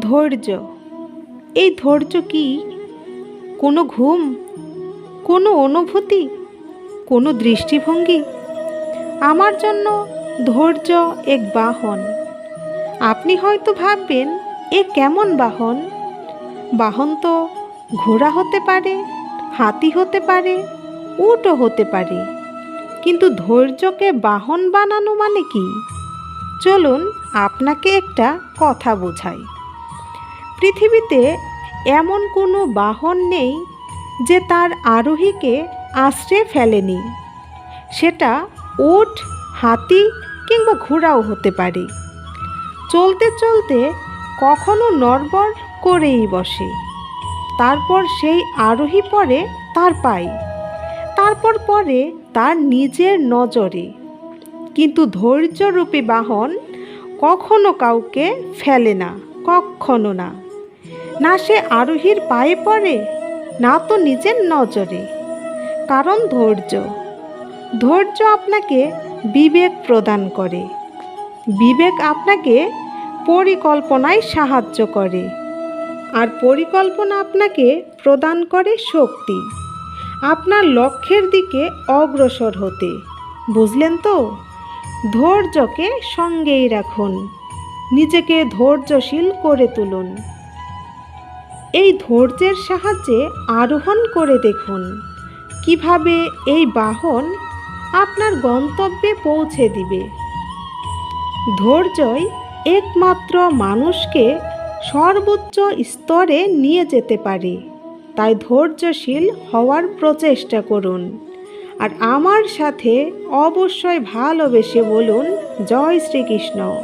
ধৈর্য। এই ধৈর্য কি? কোনো ঘুম? কোনো অনুভূতি? কোনো দৃষ্টিভঙ্গি? আমার জন্য ধৈর্য এক বাহন। আপনি হয়তো ভাববেন, এ কেমন বাহন? বাহন তো ঘোড়া হতে পারে, হাতি হতে পারে, উটও হতে পারে। কিন্তু ধৈর্যকে বাহন বানানো মানে কি? চলুন আপনাকে একটা কথা বোঝাই। পৃথিবীতে এমন কোনো বাহন নেই যে তার আরোহীকে আশ্রে ফেলেনি। সেটা উট হাতি কিংবা ঘোড়াও হতে পারে। চলতে চলতে কখনো নড়বড় করেই বসে। তারপর সেই আরোহী পরে তার পায়ে। তারপর পরে তার নিজের নজরে। কিন্তু ধৈর্যরূপী বাহন কখনো কাউকে ফেলে না, কখনো না। না সে আরোহীর পায়ে পড়ে, না তো নিজের নজরে। কারণ ধৈর্য। ধৈর্য আপনাকে বিবেক প্রদান করে। বিবেক আপনাকে পরিকল্পনায় সাহায্য করে। আর পরিকল্পনা আপনাকে প্রদান করে শক্তি। আপনার লক্ষ্যের দিকে অগ্রসর হতে। বুঝলেন তো? ধৈর্যকে সঙ্গেই রাখুন। নিজেকে ধৈর্যশীল করে তুলুন। এই ধৈর্যের সাহায্যে আরোহণ করে দেখুন। কীভাবে এই বাহন আপনার গন্তব্যে পৌঁছে দিবে। ধৈর্যই একমাত্র মানুষকে সর্বোচ্চ স্তরে নিয়ে যেতে পারে। তাই ধৈর্যশীল হওয়ার প্রচেষ্টা করুন। আর আমার সাথে অবশ্যই ভালোবেসে বলুন, জয় শ্রীকৃষ্ণ।